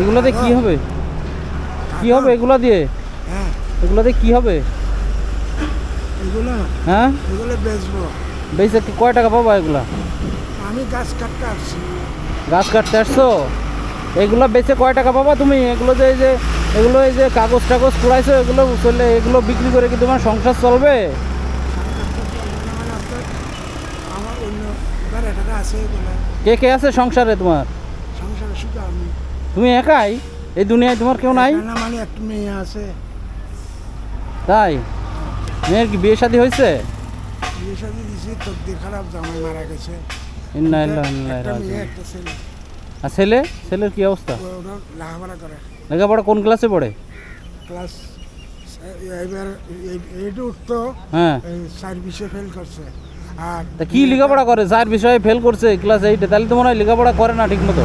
এগুলোতে কি হবে? কি হবে এগুলো দিয়ে? হ্যাঁ। এগুলোতে কি হবে? এগুলো? হ্যাঁ? এগুলো বেচবো। কি কয় টাকা পাবা এগুলা? আমি গাছ কাটতে আসছি। গাছ কাটতে আসছো? এগুলো বেচে কয় টাকা পাবা তুমি? এগুলো যে এই যে এগুলো এই যে কাগজ টাগজ কুড়াইছো এগুলো চলে এগুলো বিক্রি করে কি তোমার সংসার চলবে? কে কে আছে সংসারে তোমার? সংসারে শুধু আমি। তুমি একাই? এই দুনিয়ায় তোমার কেউ নাই? এখানে মানে একটা মেয়ে আছে। তাই? মেয়ের কি বিয়ে শাদী হয়েছে? বিয়ে সাথে দিছি তকদির খারাপ জামাই মারা গেছে। ইন্না ইল্লাহ ইন্না ইলাইহি আর ছেলে? ছেলের কি অবস্থা? লেখাপড়া করে। লেখাপড়া কোন ক্লাসে পড়ে? ক্লাস এবার এইটা উঠতো হ্যাঁ। সার্ভিসে ফেল করছে। আর তা কি লেখাপড়া করে? যার বিষয়ে ফেল করছে ক্লাস এইটে তাহলে তো মনে হয় লেখাপড়া করে না ঠিক মতো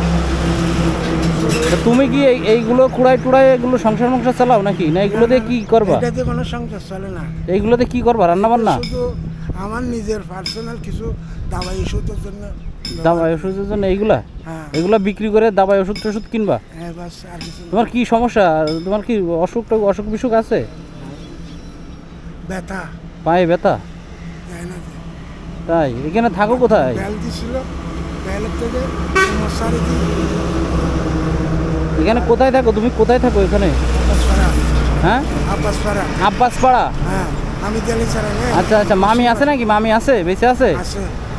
তুমি কি এই- এইগুলো কুড়াই টুড়াই এগুলো সংসার মংসার চালাও নাকি? না এগুলো দিয়ে কি করবা? এটাতে কোনো সংসার চলে না। এইগুলোতে কি করবা রান্না বান্না? শুধু আমার নিজের পার্সোনাল কিছু দাবাই ওষুধের জন্য দাবাই ওষুধের জন্য এইগুলা? হ্যাঁ। এগুলা বিক্রি করে দাবাই ওষুধ টষুধ কিনবা? হ্যাঁ। তোমার কি সমস্যা? তোমার কি অসুখ অসুখ বিসুখ আছে? ব্যথা। পায়ে ব্যথা। তাই? এখানে থাকো কোথায়? থেকে এখানে কোথায় থাকো তুমি কোথায় থাকো এখানে? হ্যাঁ? আব্বাস পাড়া আচ্ছা আচ্ছা মামি আছে নাকি? মামি আছে? বেঁচে আছে?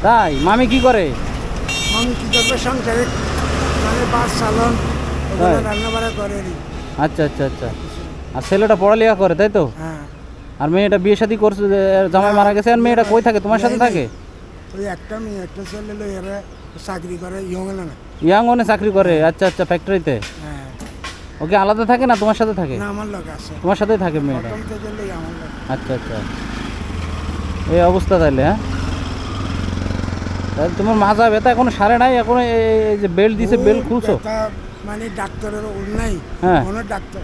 তাই? মামি কি করে? আমি কি করবে? সংসারে মানে বাস চালন করে আচ্ছা আচ্ছা আচ্ছা। আর ছেলেটা পড়ালেখা করে তাই তো? হ্যাঁ। আর মেয়েটা বিয়ে শাদী করছে জামাই মারা গেছে আর মেয়েটা কই থাকে? তোমার সাথে। থাকে? ওই একটা মেয়ে একটা ছেলে লই চাকরি করে না? ইয়াং ওনে চাকরি করে। আচ্ছা আচ্ছা ফ্যাক্টরিতে ওকে আলাদা থাকে না তোমার সাথে থাকে? না আমার লোক আছে। তোমার সাথেই থাকে মেয়েটা? আচ্ছা আচ্ছা। এই অবস্থা তাহলে হ্যাঁ? তাহলে তোমার মাজা ব্যথা এখনও সারে নাই? এখনও এই যে বেল্ট দিছে বেল্ট খুব খুলছো? মানে ডাক্তারের ওর নাই। হ্যাঁ। কোনো ডাক্তার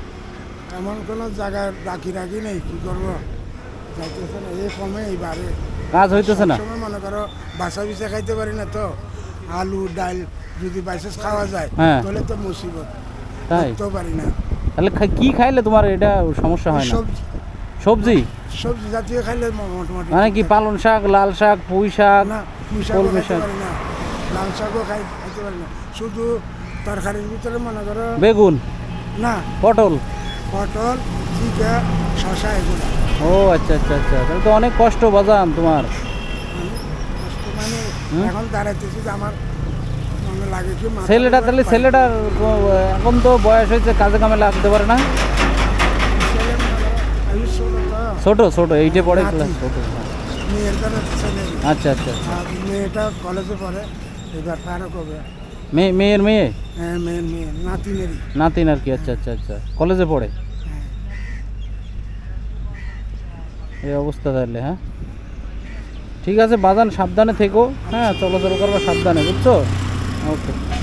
এমন কোনো জায়গায় রাখি রাখি নেই কি করব? যাইতেছে না। এই কমে এই বাড়ে কাজ হইতেছে না? সময় মনে করো বাসা বিসা খাইতে পারি না তো। আলু ডাল যদি বাইসেস খাওয়া যায় হ্যাঁ। তাহলে তো মুসিবত। তাই? তো পারি না। তাহলে কি খাইলে তোমার এটা সমস্যা হয় না? সবজি। সবজি? সবজি জাতীয় খাইলে মোটামুটি মানে কি পালন শাক লাল শাক পুঁই শাক কলমি শাক। লাল শাকও খাই খাইতে পারি না। শুধু তরকারির ভিতরে মনে করো বেগুন? না। পটল? পটল জিকা শশা এগুলো। ও আচ্ছা আচ্ছা আচ্ছা। তাহলে তো অনেক কষ্ট বাজান তোমার। মানে এখন দাঁড়াইতেছি যে আমার মনে ছেলেটা তাহলে। ছেলেটার এখন তো বয়স হয়েছে কাজে কামে লাগতে পারে না? ছোট ছোট এইটে পড়ে ছোট হ্যাঁ। আচ্ছা আচ্ছা। মেয়েটা কলেজে পড়ে এবার পারো কবে মেয়ে মেয়ের মেয়ে? হ্যাঁ মেয়ের মেয়ে নাতিনেরই নাতিন আর কি আচ্ছা আচ্ছা আচ্ছা। কলেজে পড়ে? হ্যাঁ। এই অবস্থা তাহলে হ্যাঁ? ঠিক আছে বাজান সাবধানে থেকো। হ্যাঁ চলাচল করবা সাবধানে বুঝছ? ওকে